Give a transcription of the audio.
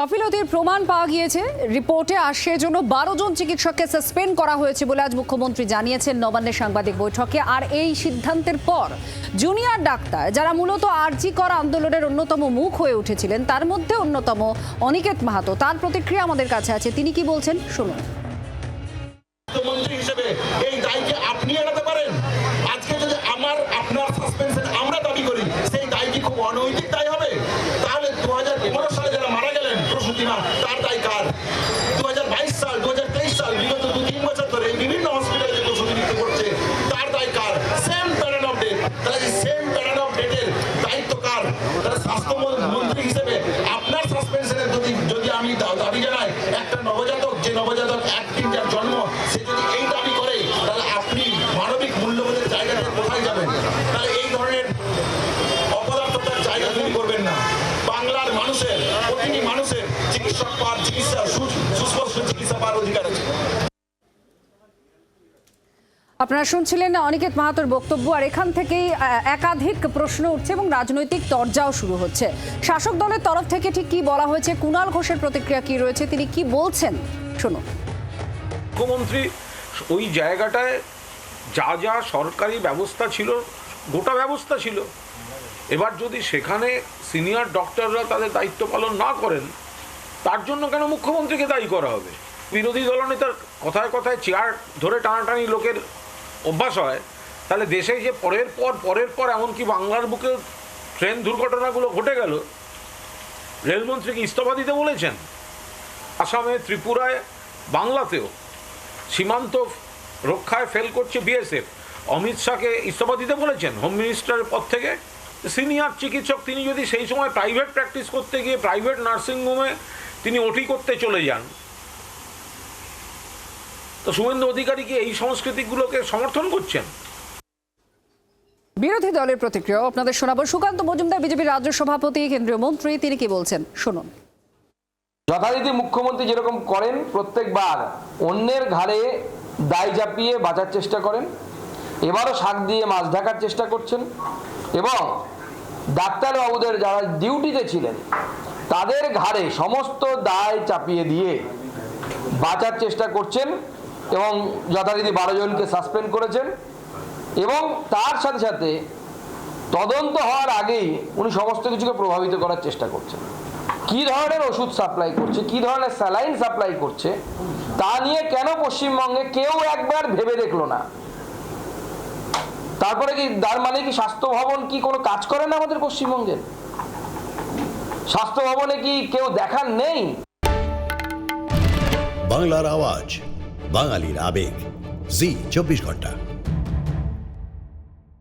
গাফিলতির প্রমাণ পাওয়া গিয়েছে। রিপোর্টে আর সেজন্য বারো জন চিকিৎসককে সাসপেন্ড করা হয়েছে বলে আজ মুখ্যমন্ত্রী জানিয়েছেন নবান্নের সাংবাদিক বৈঠকে। আর এই সিদ্ধান্তের পর জুনিয়র ডাক্তার যারা মূলত আরজি কর আন্দোলনের অন্যতম মুখ হয়ে উঠেছিলেন, তার মধ্যে অন্যতম অনিকেত মাহাতো। তার প্রতিক্রিয়া আমাদের কাছে আছে। তিনি কি বলছেন? শুনুন। হিসেবে এই দায়কে আপনি এড়াতে পারেন? গেলেন তার দায় কার দু হাজার বাইশ সাল দু হাজার তেইশ সাল, বিগত দু তিন বছর ধরে বিভিন্ন হসপিটালে যে করছে। তার দায় কার? সেম প্যাটার্ন অফ ডেট তাহলে সেম প্যাটার্ন অফ ডেটের দায়িত্ব কার? তারা স্বাস্থ্য প্রতিটি মানুষের চিকিৎসক পাওয়ার চিকিৎসা সুস্পষ্ট চিকিৎসা পাওয়ার অধিকার আছে। আপনারা শুনছিলেন অনিকেত মাহাতোর বক্তব্য আর এখান থেকেই একাধিক প্রশ্ন উঠছে এবং রাজনৈতিক তরজাও শুরু হচ্ছে। শাসক দলের তরফ থেকে ঠিক কি বলা হয়েছে কুণাল ঘোষের প্রতিক্রিয়া কি রয়েছে তিনি কি বলছেন? শুনুন। মুখ্যমন্ত্রী ওই জায়গাটায় যা যা সরকারি ব্যবস্থা ছিল গোটা ব্যবস্থা ছিল। এবার যদি সেখানে সিনিয়র ডক্টররা তাদের দায়িত্ব পালন না করেন, তার জন্য কেন মুখ্যমন্ত্রীকে দায়ী করা হবে? বিরোধী দলনেতার কথায় কথায় চেয়ার ধরে টানাটানি লোকের অভ্যাস হয়, তাহলে দেশে যে পরের পর পরের পর এমনকি বাংলার বুকে ট্রেন দুর্ঘটনাগুলো ঘটে গেল রেলমন্ত্রীকে ইস্তফা দিতে বলেছেন? আসামে, ত্রিপুরায়, বাংলাতেও সীমান্ত রক্ষায় ফেল করছে বিএসএফ। অমিত শাহকে ইস্তফা দিতে বলেছেন? হোম মিনিস্টারের পদ থেকে? সিনিয়র চিকিৎসক তিনি যদি সেই সময় প্রাইভেট প্র্যাকটিস করতে গিয়ে প্রাইভেট নার্সিংহোমে তিনি ওটি করতে চলে যান। তো শুভেন্দু অধিকারী কি এই সংস্কৃতিগুলোকে সমর্থন করছেন? বিরোধী দলের প্রতিক্রিয়া আপনাদের শোনাবো। সুকান্ত মজুমদার বিজেপির রাজ্য সভাপতি কেন্দ্রীয় মন্ত্রী তিনি কি বলছেন? শুনুন। যথারীতি মুখ্যমন্ত্রী যেরকম করেন প্রত্যেকবার অন্যের ঘাড়ে দায় চাপিয়ে বাঁচার চেষ্টা করেন এবারও শাক দিয়ে মাছ ঢাকার চেষ্টা করছেন এবং ডাক্তারবাবুদের যারা ডিউটিতে ছিলেন, তাদের ঘাড়ে সমস্ত দায় চাপিয়ে দিয়ে বাঁচার চেষ্টা করছেন এবং যথারীতি বারো জনকে সাসপেন্ড করেছেন এবং তার সাথে সাথে তদন্ত হওয়ার আগেই উনি সমস্ত কিছুকে প্রভাবিত করার চেষ্টা করছেন। কি ধরনের ওষুধ সাপ্লাই করছে, কি ধরনের স্যালাইন সাপ্লাই করছে, তা নিয়ে কেন পশ্চিমবঙ্গে কেউ একবার ভেবে দেখল না। তারপরে কি, তার মানে কি স্বাস্থ্য ভবন কি কোনো কাজ করে না আমাদের পশ্চিমবঙ্গের স্বাস্থ্য ভবনে কি কেউ দেখার নেই? বাংলার আওয়াজ, বাঙালির আবেগ। জি, চব্বিশ ঘণ্টা।